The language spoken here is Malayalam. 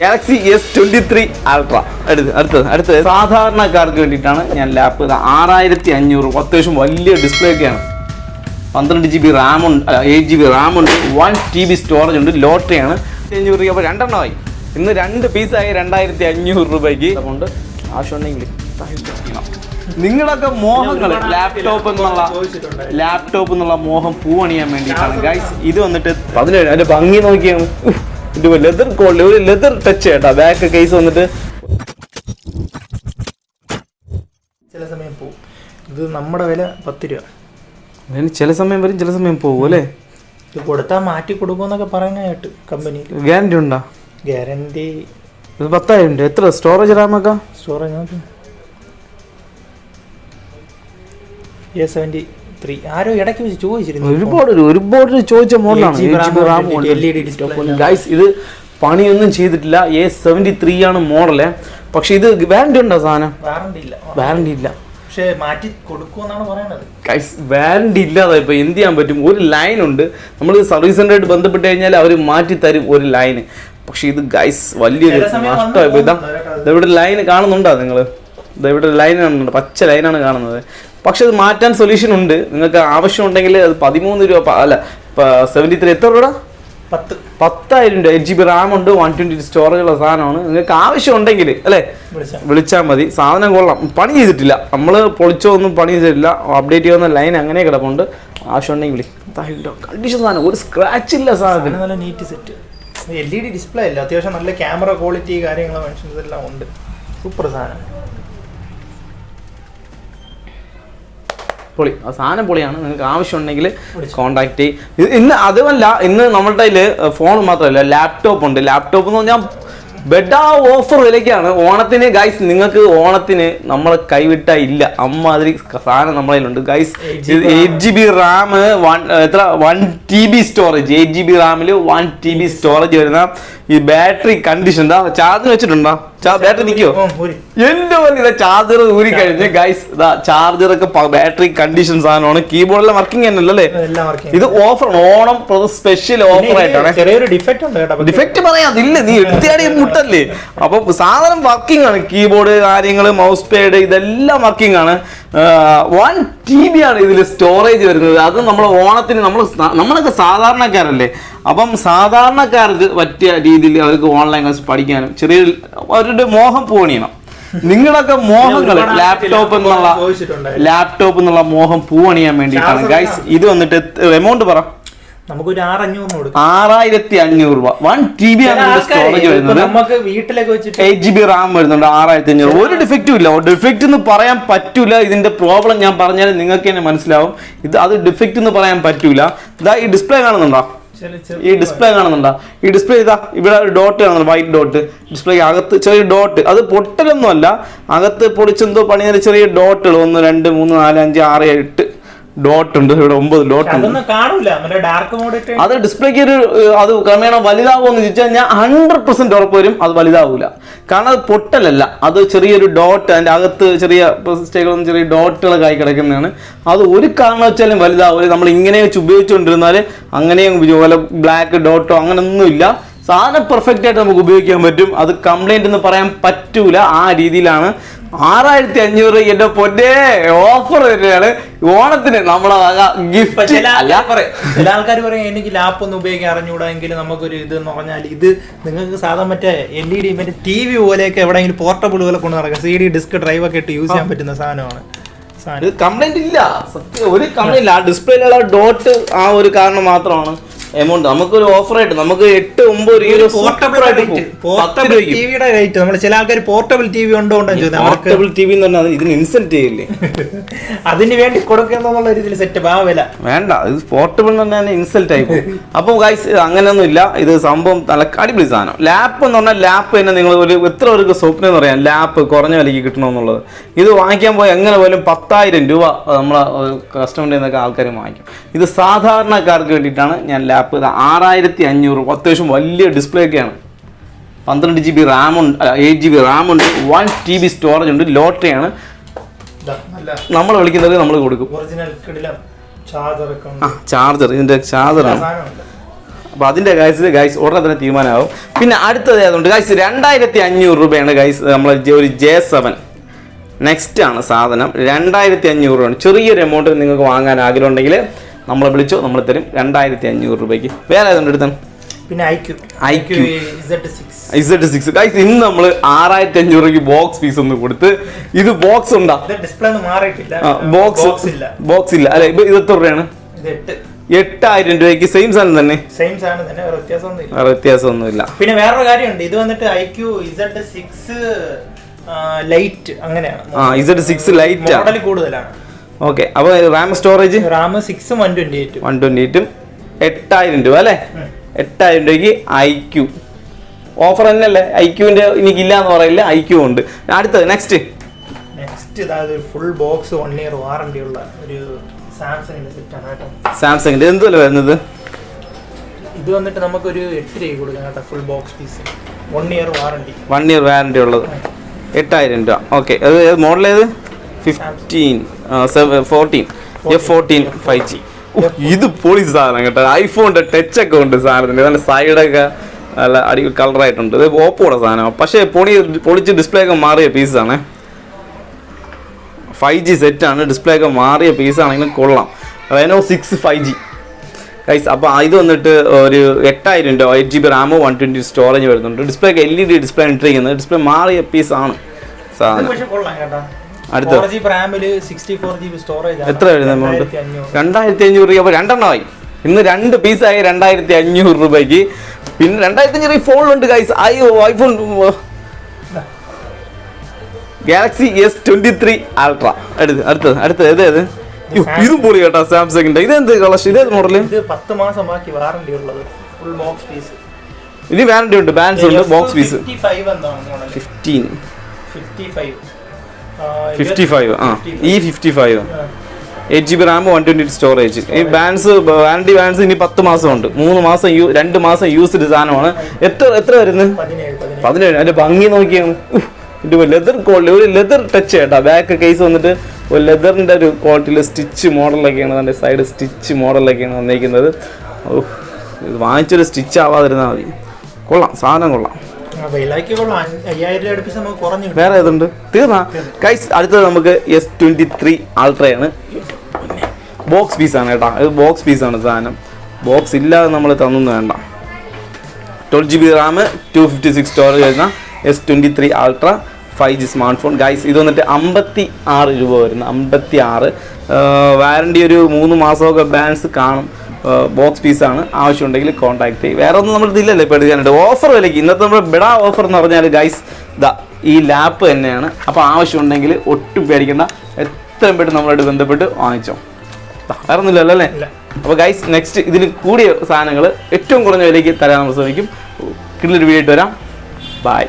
Galaxy S twenty three Ultra അടുത്ത് അടുത്തത് അടുത്തത് സാധാരണക്കാർക്ക് വേണ്ടിയിട്ടാണ് ഞാൻ ലാപ്പ് ആറായിരത്തി അഞ്ഞൂറ് അത്യാവശ്യം വലിയ ഡിസ്പ്ലേ ഒക്കെയാണ്. പന്ത്രണ്ട് ജി ബി റാം ഉണ്ട് എയ്റ്റ് ജി ബി റാം ഉണ്ട് വൺ ടി ബി സ്റ്റോറേജ് ഉണ്ട് ലോട്ടറിയാണ്. അഞ്ഞൂറ് രൂപ അപ്പോൾ രണ്ടെണ്ണമായി. ഇന്ന് രണ്ട് പീസായി രണ്ടായിരത്തി അഞ്ഞൂറ് രൂപയ്ക്ക് അതുകൊണ്ട് ആവശ്യമുണ്ടെങ്കിൽ നിങ്ങളൊക്കെ മോഹങ്ങൾ ലാപ്ടോപ്പ് എന്നുള്ള ലാപ്ടോപ്പ് എന്നുള്ള മോഹം പൂവണിയാൻ വേണ്ടിയിട്ടാണ്. ഗൈസ് ഇത് വന്നിട്ട് പതിനേഴ് അതിന്റെ ഭംഗി നോക്കിയാണ്. ഉഫ്, ലെതർ ക്വാളിറ്റി ഒരു ലെതർ ടച്ച് കേട്ടോ ബാക്ക് കേസ് വന്നിട്ട്. ചില സമയം പോവും. ഇത് നമ്മുടെ വില പത്ത് രൂപ. അതിന് ചില സമയം വരും ചില സമയം പോകും അല്ലേ? ഇത് കൊടുത്താൽ മാറ്റി കൊടുക്കുമെന്നൊക്കെ പറയുന്നതായിട്ട് കമ്പനിയിൽ ഗ്യാരണ്ടി ഉണ്ടോ? ഗ്യാരണ്ടി ഇത് പത്തായിരം ഉണ്ട്. എത്ര? സ്റ്റോറേജ് റാമൊക്കെ സ്റ്റോറേജ് നോക്കി എ സെവന്റി ത്രീ ആരോ ഇടയ്ക്ക് വെച്ച് ചോദിച്ചിരുന്നു ഒരുപാട് ഒരു- ഒരുപാട് ഒരു ചോദിച്ച മോഡലാണ്. 8GB RAM ഉണ്ട്, ഗൈസ് ഇത് പണിയൊന്നും ചെയ്തിട്ടില്ല. എ സെവന്റി ത്രീ ആണ് മോഡൽ. പക്ഷെ ഇത് വാറണ്ടി ഉണ്ടോ സാധനം? വാറണ്ടി ഇല്ല. വാറണ്ടി ഇല്ല. പക്ഷെ മാറ്റി കൊടുക്കുമെന്നാണ് പറയുന്നത് ഗൈസ് വാറണ്ടി ഇല്ലാതെ ഇപ്പൊ എന്ത് ചെയ്യാൻ പറ്റും? ഒരു ലൈൻ ഉണ്ട്. നമ്മൾ സർവീസ് സെന്ററായിട്ട് ബന്ധപ്പെട്ട് കഴിഞ്ഞാൽ അവർ മാറ്റി തരും ഒരു ലൈന് പക്ഷെ ഇത് ഗൈസ് വലിയൊരു നഷ്ടമായി ഇതാ ഇതെവിടെ ഇവിടെ ലൈൻ കാണുന്നുണ്ടോ നിങ്ങൾ ഇവിടെ ലൈൻ കാണുന്നുണ്ട്. പച്ച ലൈനാണ് കാണുന്നത്. പക്ഷെ അത് മാറ്റാൻ സൊല്യൂഷൻ ഉണ്ട്. നിങ്ങൾക്ക് ആവശ്യമുണ്ടെങ്കിൽ അത് പതിമൂന്ന് രൂപ അല്ല സെവന്റി ത്രീ എത്ര രൂപ പത്ത്. പത്തായിരം രൂപ. എയ്റ്റ് ജി ബി റാം ഉണ്ട് വൺ ട്വന്റി സ്റ്റോറേജ് ഉള്ള സാധനമാണ്. നിങ്ങൾക്ക് ആവശ്യമുണ്ടെങ്കിൽ അല്ലേ? വിളിച്ചാൽ മതി. സാധനം കൊള്ളാം. പണി ചെയ്തിട്ടില്ല. നമ്മൾ പൊളിച്ചോ ഒന്നും പണി ചെയ്തിട്ടില്ല. അപ്ഡേറ്റ് ചെയ്യുന്ന ലൈൻ അങ്ങനെ കിടപ്പുണ്ട്. ആവശ്യമുണ്ടെങ്കിൽ വിളി. കണ്ടീഷൻ സാധനം. ഒരു സ്ക്രാച്ച് ഇല്ല സാധനം. നല്ല neat set L E D display അല്ല. അത്യാവശ്യം നല്ല ക്യാമറ ക്വാളിറ്റി കാര്യങ്ങൾ മെൻഷൻ ഇതെല്ലാം ഉണ്ട്. സൂപ്പർ സാധനം. പൊളി. ആ സാധനം പൊളിയാണ്. നിങ്ങൾക്ക് ആവശ്യമുണ്ടെങ്കിൽ കോൺടാക്ട് ചെയ്യും. ഇന്ന് അതുമല്ല ഇന്ന് നമ്മളുടെ കയ്യിൽ ഫോൺ മാത്രമല്ല ലാപ്ടോപ്പ് ഉണ്ട്. ലാപ്ടോപ്പ് എന്ന് പറഞ്ഞാൽ ബെഡാ ഓഫർ വിലയ്ക്കാണ്. ഓണത്തിന് ഗൈസ് നിങ്ങൾക്ക് ഓണത്തിന് നമ്മൾ കൈവിട്ട ഇല്ല. അമ്മാതിരി സാധനം നമ്മളെ ഉണ്ട് guys eight G B RAM. One എത്ര? One T B storage eight G B റാമിൽ one T B storage വരുന്ന ഈ ബാറ്ററി കണ്ടീഷൻ എന്താ ചാർജ് വെച്ചിട്ടുണ്ടോ? ബാറ്ററി നിൽക്കോ എന്റെ പോലെ ചാർജർ ഊരി കഴിഞ്ഞ് ഗൈസ് ചാർജർ ഒക്കെ ബാറ്ററി കണ്ടീഷൻ സാധനമാണ്. കീബോർഡിലെ വർക്കിംഗ് തന്നെയല്ലേ ഇത് ഓഫർ ഓണം സ്പെഷ്യൽ ഓഫർ ആയിട്ടാണ്. ചെറിയൊരു ഡിഫക്റ്റ് ഉണ്ട് ഡിഫക്റ്റ് പറയാം നീ എടുത്തിയാടി മുട്ടല്ലേ? അപ്പൊ സാധനം വർക്കിംഗ് ആണ്. കീബോർഡ് കാര്യങ്ങൾ മൗസ് പേഡ് ഇതെല്ലാം വർക്കിംഗ് ആണ്. വൺ ടി ബി ആണ് ഇതിൽ സ്റ്റോറേജ് വരുന്നത്. അത് നമ്മൾ ഓണത്തിന് നമ്മൾ നമ്മളൊക്കെ സാധാരണക്കാരല്ലേ? അപ്പം സാധാരണക്കാർക്ക് പറ്റിയ രീതിയിൽ അവർക്ക് ഓൺലൈൻ ക്ലാസ് പഠിക്കാനും ചെറിയ അവരുടെ മോഹം പൂവണിയണം നിങ്ങളൊക്കെ മോഹങ്ങൾ ലാപ്ടോപ്പ് എന്നുള്ള. ലാപ്ടോപ്പ് എന്നുള്ള മോഹം പൂവണിയാൻ വേണ്ടിയിട്ടാണ്. ഗൈസ് ഇത് വന്നിട്ട് എമൗണ്ട് പറ. നമുക്കൊരു ആറഞ്ഞൂറിന് കൊടുക്കും. ആറായിരത്തി അഞ്ഞൂറ് രൂപ വൺ ടി ബി ആണ് സ്റ്റോറേജ് വരുന്നത്. നമുക്ക് വീട്ടിലൊക്കെ വെച്ചിട്ട് എയ്റ്റ് ജി ബി റാം വരുന്നുണ്ട് ആറായിരത്തി അഞ്ഞൂറ് ഒരു ഡിഫക്റ്റും ഇല്ല. ഡിഫക്റ്റ് എന്ന് പറയാൻ പറ്റൂല. ഇതിന്റെ പ്രോബ്ലം ഞാൻ പറഞ്ഞാൽ നിങ്ങൾക്ക് തന്നെ മനസ്സിലാവും. ഇത് അത് ഡിഫക്റ്റ് എന്ന് പറയാൻ പറ്റൂല. ഇതാ ഈ ഡിസ്പ്ലേ കാണുന്നുണ്ടോ? ഈ ഡിസ്പ്ലേ കാണുന്നുണ്ടോ? ഈ ഡിസ്പ്ലേ ഇതാ ഇവിടെ ഒരു ഡോട്ട് കാണുന്നുണ്ട് വൈറ്റ് ഡോട്ട് ഡിസ്പ്ലേ അകത്ത് ചെറിയ ഡോട്ട് അത് പൊട്ടലൊന്നും അല്ല അകത്ത് പൊടിച്ചെന്തോ പണിയുന്ന ചെറിയ ഡോട്ടുകൾ ഒന്ന് രണ്ട് മൂന്ന് നാല് അഞ്ച് ആറ് എട്ട് ഡോട്ട് ഉണ്ട്. ഇവിടെ ഒമ്പത് ഡോട്ട് ഉണ്ട്. അത് ഡിസ്പ്ലേക്ക് ഒരു അത് ക്രമേണ വലുതാവുമെന്ന് ചോദിച്ചാൽ ഞാൻ ഹൺഡ്രഡ് പെർസെന്റ് ഉറപ്പ് വരും. അത് വലുതാവൂല. കാരണം അത് പൊട്ടലല്ല. അത് ചെറിയൊരു ഡോട്ട് അതിന്റെ അകത്ത് ചെറിയ മിസ്റ്റേക്കുകളും ചെറിയ ഡോട്ടുകളൊക്കെ കിടക്കുന്നതാണ്. അത് ഒരു കാരണവച്ചാലും വലുതാവില്ല നമ്മൾ ഇങ്ങനെ ഉപയോഗിച്ചുകൊണ്ടിരുന്നാൽ അങ്ങനെയും പോലെ ബ്ലാക്ക് ഡോട്ടോ അങ്ങനെയൊന്നുമില്ല സാധനം പെർഫെക്റ്റ് ആയിട്ട് നമുക്ക് ഉപയോഗിക്കാൻ പറ്റും. അത് കംപ്ലൈന്റ് എന്ന് പറയാൻ പറ്റൂല. ആ രീതിയിലാണ് ആറായിരത്തി അഞ്ഞൂറ് എന്റെ പൊന്നേ ഓഫർ തന്നെയാണ്. ഓണത്തിന് നമ്മളെ ഗിഫ്റ്റ് ചില ആൾക്കാർ പറയും എനിക്ക് ലാപ്പ് ഒന്നും ഉപയോഗിക്കാൻ അറിഞ്ഞുകൂടാ എങ്കിൽ നമുക്കൊരു ഇത് എന്ന് പറഞ്ഞാൽ ഇത് നിങ്ങൾക്ക് സാധാരണ മറ്റേ എൽ ഇ ഡി മറ്റേ ടി വി പോലെയൊക്കെ എവിടെയെങ്കിലും പോർട്ടബിൾ പോലെ കൊണ്ട് നടക്കാം. സി ഡി ഡിസ്ക് ഡ്രൈവ് ഒക്കെ ഇട്ട് യൂസ് ചെയ്യാൻ പറ്റുന്ന സാധനമാണ്. സാധനം. കംപ്ലൈന്റ് ഇല്ല. സത്യം ഒരു കംപ്ലൈന്റ് ഇല്ല. ആ ഡിസ്പ്ലേയിലുള്ള ഡോട്ട് ആ ഒരു കാരണം മാത്രമാണ്. എമൗണ്ട് നമുക്കൊരു ഓഫർ ആയിട്ട് നമുക്ക് എട്ട് ഒമ്പത് രൂപ ഒരു പോർട്ടബിൾ ടിവിയുടെ റേറ്റ് നമ്മൾ ചില ആൾക്കാർ പോർട്ടബിൾ ടി വി ഉണ്ടോ പോർട്ടബിൾ ടി വി എന്ന് പറഞ്ഞാൽ ഇതിന് ഇൻസെന്റ് ചെയ്യില്ലേ? അതിന് വേണ്ടി കൊടുക്കുന്ന രീതിയിൽ സെറ്റ് ആ വില. വേണ്ട ഇത് പോർട്ടബിൾ എന്ന് പറഞ്ഞാൽ ഇൻസൾട്ട് ആയി പോകും. അപ്പോൾ ഗൈസ് അങ്ങനെയൊന്നും ഇല്ല. ഇത് സംഭവം നല്ല അടിപൊളി സാധനം. ലാപ്പ് എന്ന് പറഞ്ഞാൽ ലാപ്പ് തന്നെ നിങ്ങൾ ഒരു എത്ര പേർക്ക് സ്വപ്നം എന്ന് പറയാം. ലാപ്പ് കുറഞ്ഞ വിലയ്ക്ക് കിട്ടണമെന്നുള്ളത് ഇത് വാങ്ങിക്കാൻ പോയി എങ്ങനെ പോലും പത്തായിരം രൂപ നമ്മളെ കസ്റ്റമറിൽ നിന്നൊക്കെ ആൾക്കാർ വാങ്ങിക്കും. ഇത് സാധാരണക്കാർക്ക് വേണ്ടിയിട്ടാണ് ഞാൻ ലാപ്പ് ഇത് ആറായിരത്തി അഞ്ഞൂറ് അത്യാവശ്യം വലിയ ഡിസ്പ്ലേ ഒക്കെയാണ് പന്ത്രണ്ട് ജി ബി റാം ഉണ്ട്. എയ്റ്റ് ജി ബി റാം ഉണ്ട്. വൺ ടി ബി സ്റ്റോറേജ് ഉണ്ട്. ലോട്ടറിയാണ്. നമ്മൾ വിളിക്കുന്നത് നമ്മൾ കൊടുക്കും. ആ ചാർജർ ഇതിന്റെ ചാർജറാണ് അപ്പോൾ അതിന്റെ ഗൈസ് ഗൈസ് ഉടനെ തന്നെ തീരുമാനമാവും. പിന്നെ അടുത്തത് ഏതുണ്ട്? ഗൈസ് രണ്ടായിരത്തി അഞ്ഞൂറ് രൂപയാണ് ഗൈസ് നമ്മൾ ഒരു ജെ സെവൻ നെക്സ്റ്റ് ആണ് സാധനം. രണ്ടായിരത്തി അഞ്ഞൂറ് രൂപയാണ്. ചെറിയൊരു എമൗണ്ട് നിങ്ങൾക്ക് വാങ്ങാൻ ആഗ്രഹം ഉണ്ടെങ്കിൽ നമ്മളെ വിളിച്ചോ നമ്മൾ തരും. രണ്ടായിരത്തി അഞ്ഞൂറ് രൂപയ്ക്ക്. വേറെ ഏതുണ്ട് എടുത്ത? പിന്നെ iQOO IQ. Z six guys ഇന്ന് നമ്മൾ ആറായിരത്തി അഞ്ഞൂറ് രൂപയ്ക്ക് ബോക്സ് ഫീസ് ഒന്ന് കൊടുത്ത് ഇത് ബോക്സ് ഉണ്ടാ? ഡിസ്പ്ലേ ബോക്സ് ബോക്സ് ഇല്ല. അല്ലെ ഇത് എത്ര രൂപയാണ്? എട്ടായിരം രൂപയ്ക്ക് സെയിം സാധനം തന്നെ? സെയിം സാധനം തന്നെ വേറെ വ്യത്യാസമൊന്നുമില്ല. പിന്നെ വേറൊരു കാര്യമുണ്ട്. ഇത് വന്നിട്ട് ഐക്യു ഇസഡ് സിക്സ് ലൈറ്റ് അങ്ങനെയാണ്. ആ ഇസഡ് സിക്സ് ലൈറ്റ് കൂടുതലാണ്. ഓക്കെ അപ്പോൾ RAM storage RAM six one twenty eight one twenty എയ്റ്റും എട്ടായിരം രൂപ അല്ലേ? എട്ടായിരം രൂപയ്ക്ക് ഐ ക്യു ഓഫർ തന്നെയല്ലേ? ഐ ക്യൂവിന്റെ എനിക്കില്ല എന്ന് പറയില്ല ഐ ക്യൂ ഉണ്ട്. അടുത്തത് നെക്സ്റ്റ് നെക്സ്റ്റ് അതായത് full box one year warranty ഉള്ള ഒരു സാംസങ്ങിന്റെ സെറ്റാണ് കേട്ടോ. സാംസങ്ങിന്റെ എന്തല്ലേ വരുന്നത്? ഇത് വന്നിട്ട് നമുക്കൊരു എട്ട് രൂപ കൊടുക്കാം കേട്ടോ full box piece one year warranty one year warranty ഉള്ളത്. എട്ടായിരം രൂപ. ഓക്കെ അത് മോഡൽ ഏത്? Fifteen fourteen F fourteen five G ഇത് പൊളി സാധനം കേട്ടോ. ഐഫോണിന്റെ ടച്ച് ഒക്കെ ഉണ്ട് സാധനത്തിന്. നല്ല സൈഡൊക്കെ നല്ല അടി കളറായിട്ടുണ്ട് ഇത് ഓപ്പോടെ സാധനം. പക്ഷേ പൊളി പൊളിച്ച് ഡിസ്പ്ലേ ഒക്കെ മാറിയ പീസാണ് ഫൈവ് ജി സെറ്റാണ് ഡിസ്പ്ലേ ഒക്കെ മാറിയ പീസാണെങ്കിലും കൊള്ളാം. Reno six five G guys അപ്പോൾ ഇത് വന്നിട്ട് ഒരു എട്ടായിരം രൂപ എയ്റ്റ് ജി ബി റാമോ വൺ ട്വന്റി സ്റ്റോറേജ് വരുന്നുണ്ട്. ഡിസ്പ്ലേ ഒക്കെ എൽ ഇ ഡി ഡിസ്പ്ലേ ഇട്ടിരിക്കുന്നത് ഡിസ്പ്ലേ മാറിയ പീസാണ് സാധനം. അടുത്ത. എത്ര എമൗണ്ട് രണ്ടായിരത്തി അഞ്ഞൂറ് രൂപ. അപ്പോൾ രണ്ടെണ്ണമായി. ഇന്ന് രണ്ട് പീസായി രണ്ടായിരത്തി അഞ്ഞൂറ് രൂപയ്ക്ക്. പിന്നെ രണ്ടായിരത്തി അഞ്ഞൂറ് ഫോണിലുണ്ട് ഗൈസ് അയ്യോ iPhone Galaxy S twenty three Ultra അടുത്ത് അടുത്തത് അടുത്തത് ഏത് ഏത്? ഇതും പൊളി കേട്ടോ സാംസങ്ങിന്റെ ഇതെന്ത് കളക്ഷൻ ഇതേത് മോഡൽ ഇത് പത്ത് മാസം ബാക്കി വാറണ്ടി ഉള്ളത്. ഫുൾ ബോക്സ് പീസ് ഇനി വാറണ്ടി ഉണ്ട്. ബാലൻസ് ഉണ്ട് box piece fifteen fifty five fifty five ആ ഈ fifty five eight G B RAM one twenty storage ഈ ബാൻസ് വാറണ്ടി ബാൻസ് ഇനി പത്ത് മാസമുണ്ട്. മൂന്ന് മാസം യൂ രണ്ട് മാസം യൂസ്ഡ് സാധനമാണ്. എത്ര എത്ര വരുന്നത്? പതിനേഴ് അതിന്റെ ഭംഗി നോക്കിയാണ് ഇതിന്റെ ലെതർ ക്വാളിറ്റി ഒരു ലെതർ ടച്ച് കേട്ടോ ബാക്ക് കേസ് വന്നിട്ട് ഒരു ലെതറിന്റെ ഒരു ക്വാളിറ്റിയിൽ സ്റ്റിച്ച് മോഡലൊക്കെയാണ് അതിന്റെ സൈഡ് സ്റ്റിച്ച് മോഡലൊക്കെയാണ് വന്നിരിക്കുന്നത്. ഓ ഇത് വാങ്ങിച്ചൊരു സ്റ്റിച്ച് ആവാതിരുന്നാൽ മതി. കൊള്ളാം സാധനം കൊള്ളാം. വേറെ ഏതുണ്ട്? തീർന്നാ. കൈസ് അടുത്തത് നമുക്ക് എസ് ട്വന്റി ത്രീ അൾട്രയാണ് ബോക്സ് പീസാണ് കേട്ടോ. ഇത് ബോക്സ് പീസാണ് സാധനം. ബോക്സ് ഇല്ലാതെ നമ്മൾ തന്നൊന്നും വേണ്ട. Twelve G B RAM two fifty six storage വരുന്ന S twenty three Ultra five G smart phone guys ഇത് വന്നിട്ട് അമ്പത്തി ആറ് രൂപ വരുന്ന. അമ്പത്തി ആറ് വാറണ്ടി ഒരു മൂന്ന് മാസമൊക്കെ ബാലൻസ് കാണും. ബോക്സ് പീസാണ് ആവശ്യമുണ്ടെങ്കിൽ കോൺടാക്ട് ചെയ്യും. വേറെ ഒന്നും നമ്മൾ ഇതില്ലല്ലേ ഇപ്പോൾ എടുക്കാനായിട്ട് ഓഫർ വിലയ്ക്ക്. ഇന്നത്തെ നമ്മൾ ബെഡാ ഓഫർ എന്ന് പറഞ്ഞാൽ ഗൈസ് ദാ ഈ ലാപ്പ് തന്നെയാണ്. അപ്പോൾ ആവശ്യമുണ്ടെങ്കിൽ ഒട്ടും പേടിക്കേണ്ട. എത്രയും പെട്ടെന്ന് നമ്മളായിട്ട് ബന്ധപ്പെട്ട് വാങ്ങിച്ചോ. വേറെ ഒന്നുമില്ലല്ലോ അല്ലേ. അപ്പോൾ ഗൈസ് നെക്സ്റ്റ് ഇതിൽ കൂടിയ സാധനങ്ങൾ ഏറ്റവും കുറഞ്ഞ വിലയ്ക്ക് തരാൻ നമ്മൾ ശ്രമിക്കും. കിട്ടുന്നൊരു വീഡിയോ ആയിട്ട് വരാം. ബൈ